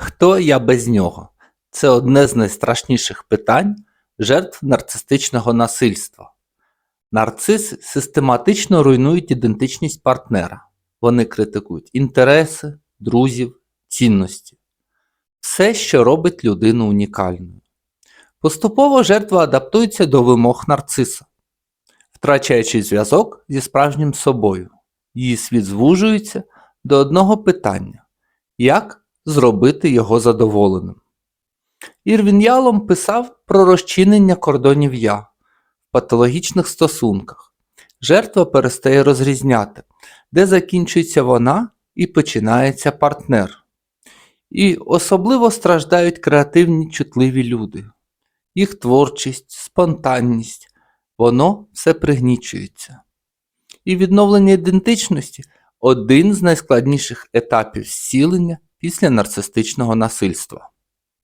Хто я без нього? Це одне з найстрашніших питань жертв нарцистичного насильства. Нарциси систематично руйнують ідентичність партнера. Вони критикують інтереси, друзів, цінності. Все, що робить людину унікальною. Поступово жертва адаптується до вимог нарциса, втрачаючи зв'язок зі справжнім собою. Її світ звужується до одного питання як зробити його задоволеним. Ірвін Ялом писав про розчинення кордонів я в патологічних стосунках. Жертва перестає розрізняти, де закінчується вона і починається партнер. І особливо страждають креативні чутливі люди. Їх творчість, спонтанність, воно все пригнічується. І відновлення ідентичності один з найскладніших етапів зцілення після нарцистичного насильства.